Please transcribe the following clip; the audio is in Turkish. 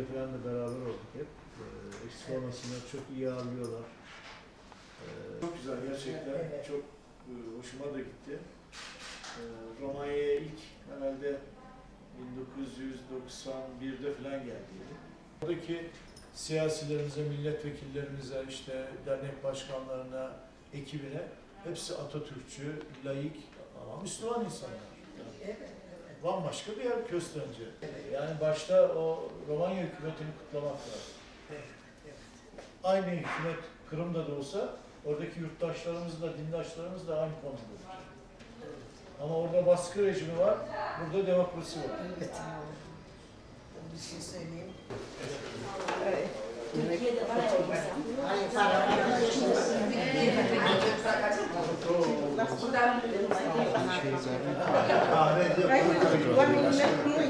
falan da beraber olduk hep. Ee, eksik olmasınlar çok iyi ağırlıyorlar. Ee, çok güzel gerçekten. Evet. Çok e, hoşuma da gitti. Ee, Romanya'ya ilk herhalde 1991'de falan geldiydim. Oradaki siyasilerimize, milletvekillerimize, işte dernek başkanlarına, ekibine hepsi Atatürkçü, laik ama Müslüman insanlar. Evet. Bambaşka bir yer Köstence. Yani başta o Romanya hükümetini kutlamak lazım. Evet, evet. Aynı hükümet Kırım'da da olsa oradaki yurttaşlarımız da dindaşlarımız da aynı konumda olacak. Ama orada baskı rejimi var, burada demokrasi var. Evet. Bir şey söyleyeyim. Türkiye'de var ya Hayır, para Buradan 我还没没